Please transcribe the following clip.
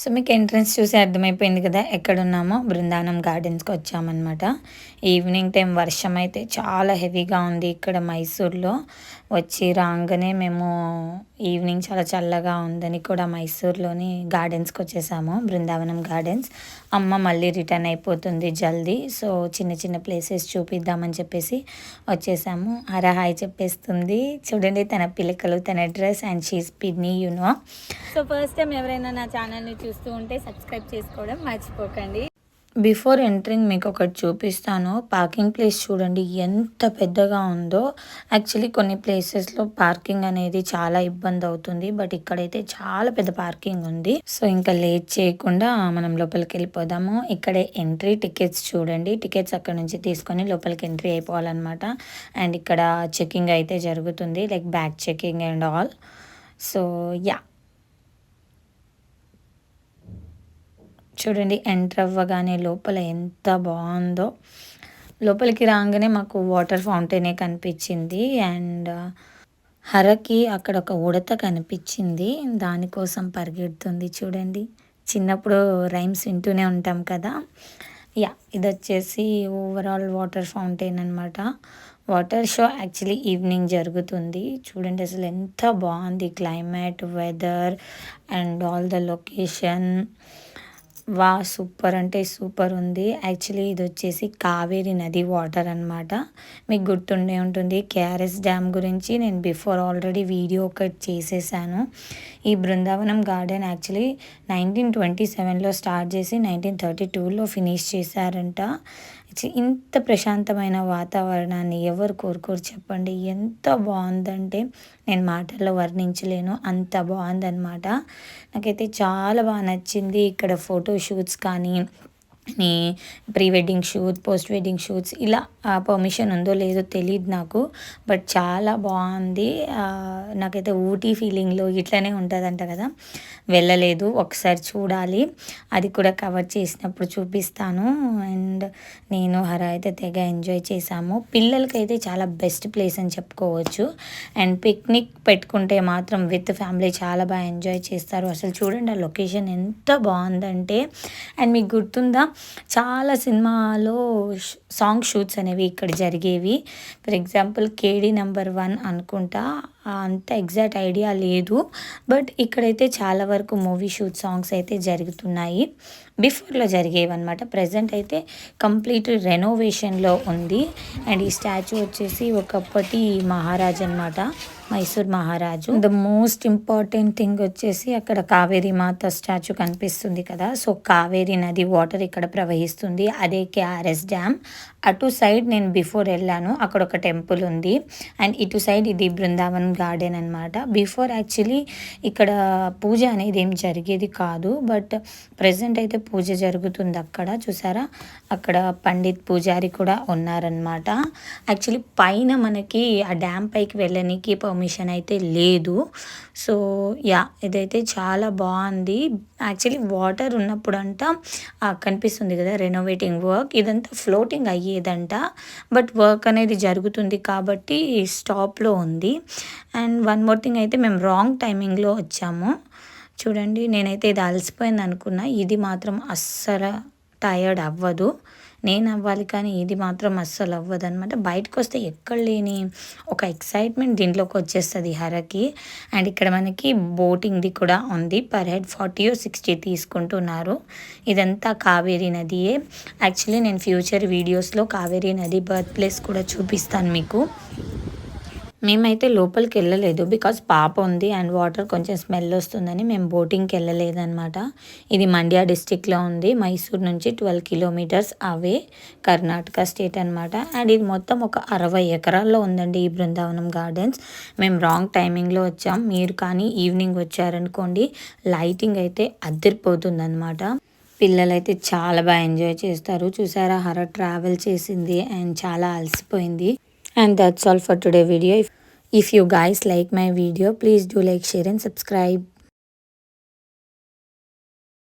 So మీకు entrance చూసి అర్థమైపోయింది కదా ఎక్కడున్నామో బృందావనం గార్డెన్స్కి వచ్చామన్నమాట. ఈవినింగ్ టైం వర్షం అయితే చాలా హెవీగా ఉంది ఇక్కడ మైసూర్లో. వచ్చి రాగానే మేము ఈవినింగ్ చాలా చల్లగా ఉందని కూడా మైసూర్లోని గార్డెన్స్కి వచ్చేసాము బృందావనం గార్డెన్స్. అమ్మ మళ్ళీ రిటర్న్ అయిపోతుంది జల్దీ. సో చిన్న చిన్న ప్లేసెస్ చూపిద్దామని చెప్పేసి వచ్చేసాము. అర హాయ్ చెప్పేస్తుంది. చూడండి తన పిల్లకలు తన డ్రెస్ అండ్ షీస్ పిన్ని you know so first time ఎవరైనా నా ఛానల్ని చూస్తూ ఉంటే సబ్స్క్రైబ్ చేసుకోవడం మర్చిపోకండి. బిఫోర్ ఎంట్రింగ్ మీకు ఒకటి చూపిస్తాను. పార్కింగ్ ప్లేస్ చూడండి ఎంత పెద్దగా ఉందో. యాక్చువల్లీ కొన్ని ప్లేసెస్లో పార్కింగ్ అనేది చాలా ఇబ్బంది అవుతుంది బట్ ఇక్కడైతే చాలా పెద్ద పార్కింగ్ ఉంది. సో ఇంకా లేట్ చేయకుండా మనం లోపలికి వెళ్ళిపోదాము. ఇక్కడే ఎంట్రీ టికెట్స్ చూడండి. టికెట్స్ అక్కడ నుంచి తీసుకొని లోపలికి ఎంట్రీ అయిపోవాలన్నమాట. అండ్ ఇక్కడ చెకింగ్ అయితే జరుగుతుంది like back checking and all. So yeah. చూడండి ఎంటర్ అవ్వగానే లోపల ఎంత బాగుందో. లోపలికి రాగానే మాకు వాటర్ ఫౌంటైనే కనిపించింది అండ్ uh, హరకి అక్కడ ఒక ఉడత కనిపించింది. దానికోసం పరిగెడుతుంది చూడండి. చిన్నప్పుడు రైమ్స్ వింటూనే ఉంటాం కదా. యా ఇది వచ్చేసి ఓవరాల్ వాటర్ ఫౌంటైన్ అనమాట వాటర్ షో యాక్చువల్లీ ఈవినింగ్ జరుగుతుంది. చూడండి అసలు ఎంత బాగుంది climate weather and all the location వా సూపర్ అంటే సూపర్ ఉంది. యాక్చువల్లీ ఇది వచ్చేసి కావేరి నది వాటర్ అనమాట మీకు గుర్తుండే ఉంటుంది. కేఆర్ఎస్ డ్యామ్ గురించి నేను బిఫోర్ ఆల్రెడీ వీడియో ఒకటి చేసేసాను. ఈ Brindavanam garden actually nineteen twenty సెవెన్లో స్టార్ట్ చేసి నైన్టీన్ థర్టీ టూలో ఫినిష్ చేశారంట. ఇంత ప్రశాంతమైన వాతావరణాన్ని ఎవరు కోరుకోరు చెప్పండి. ఎంత బాగుందంటే నేను మాటల్లో వర్ణించలేను. అంత బాగుందన్నమాట. నాకైతే చాలా బాగా నచ్చింది ఇక్కడ ఫోటో షూట్స్ కానీ నీ pre wedding shoot post wedding shoots ఇలా పర్మిషన్ ఉందో లేదో తెలియదు నాకు బట్ చాలా బాగుంది. నాకైతే ఊటీ ఫీలింగ్లో ఇట్లనే ఉంటుందంట కదా. వెళ్ళలేదు ఒకసారి చూడాలి. అది కూడా కవర్ చేసినప్పుడు చూపిస్తాను. అండ్ నేను హర అయితే తెగ ఎంజాయ్ చేశాము. పిల్లలకైతే చాలా బెస్ట్ ప్లేస్ అని చెప్పుకోవచ్చు. అండ్ పిక్నిక్ పెట్టుకుంటే మాత్రం విత్ ఫ్యామిలీ చాలా బాగా ఎంజాయ్ చేస్తారు. అసలు చూడండి ఆ లొకేషన్ ఎంత బాగుందంటే. అండ్ మీకు గుర్తుందా? చాలా సినిమాలో సాంగ్ షూట్స్ అనేవి ఇక్కడ జరిగేవి. For example KD number one అనుకుంటా అంత ఎగ్జాక్ట్ ఐడియా లేదు. బట్ ఇక్కడైతే చాలా వరకు మూవీ షూట్ సాంగ్స్ అయితే జరుగుతున్నాయి. బిఫోర్లో జరిగేవన్నమాట. ప్రజెంట్ అయితే కంప్లీట్ రెనోవేషన్లో ఉంది. అండ్ ఈ స్టాచ్యూ వచ్చేసి ఒకప్పటి మహారాజ్ అనమాట మైసూర్ మహారాజు. ద మోస్ట్ ఇంపార్టెంట్ థింగ్ వచ్చేసి అక్కడ కావేరి మాత స్టాచ్యూ కనిపిస్తుంది కదా. సో కావేరి నది వాటర్ ఇక్కడ ప్రవహిస్తుంది. అదే కేఆర్ఎస్ డ్యామ్. అటు సైడ్ నేను బిఫోర్ వెళ్ళాను. అక్కడ ఒక టెంపుల్ ఉంది. అండ్ ఇటు సైడ్ ఇది బృందావన్ గార్డెన్ అనమాట బిఫోర్ యాక్చువల్లీ ఇక్కడ పూజ అనేది ఏం జరిగేది కాదు. బట్ ప్రజెంట్ అయితే పూజ జరుగుతుంది అక్కడ. చూసారా? అక్కడ పండిత్ పూజారి కూడా ఉన్నారనమాట యాక్చువల్లీ పైన మనకి ఆ డ్యామ్ పైకి వెళ్ళడానికి పర్మిషన్ అయితే లేదు. సో యా ఇదైతే చాలా బాగుంది. యాక్చువల్లీ వాటర్ ఉన్నప్పుడు అంట కనిపిస్తుంది కదా రెనోవేటింగ్ వర్క్ ఇదంతా ఫ్లోటింగ్ అయ్యేదంట. బట్ వర్క్ అనేది జరుగుతుంది కాబట్టి స్టాప్లో ఉంది. అండ్ వన్ మోర్ థింగ్ అయితే మేము రాంగ్ టైమింగ్లో వచ్చాము. చూడండి నేనైతే ఇది అలసిపోయింది అనుకున్నా. ఇది మాత్రం అస్సలు టయర్డ్ అవ్వదు. నేను అవ్వాలి కానీ ఇది మాత్రం అస్సలు అవ్వదు అనమాట బయటకు వస్తే ఎక్కడ లేని ఒక ఎక్సైట్మెంట్ దీంట్లోకి వచ్చేస్తుంది హరకి. అండ్ ఇక్కడ మనకి బోటింగ్ది కూడా ఉంది. పర్ హెడ్ ఫార్టీ సిక్స్టీ తీసుకుంటున్నారు. ఇదంతా కావేరీ నదియే. యాక్చువల్లీ నేను ఫ్యూచర్ వీడియోస్లో కావేరీ నది బర్త్ ప్లేస్ కూడా చూపిస్తాను మీకు. మేమైతే లోపలికి వెళ్ళలేదు బికాస్ పాప ఉంది అండ్ వాటర్ కొంచెం స్మెల్ వస్తుందని మేము బోటింగ్కి వెళ్ళలేదన్నమాట. ఇది మండ్యా డిస్టిక్లో ఉంది. మైసూర్ నుంచి twelve kilometres away Karnataka state అనమాట అండ్ ఇది మొత్తం ఒక అరవై ఎకరాల్లో ఉందండి ఈ బృందావనం గార్డెన్స్ మేము రాంగ్ టైమింగ్లో వచ్చాం. మీరు కానీ ఈవినింగ్ వచ్చారనుకోండి లైటింగ్ అయితే అద్దరిపోతుందన్నమాట పిల్లలైతే చాలా బాగా ఎంజాయ్ చేస్తారు. చూసారా హర ట్రావెల్ చేసింది అండ్ చాలా అలసిపోయింది. And that's all for today video. If, if you guys like my video please do like share and subscribe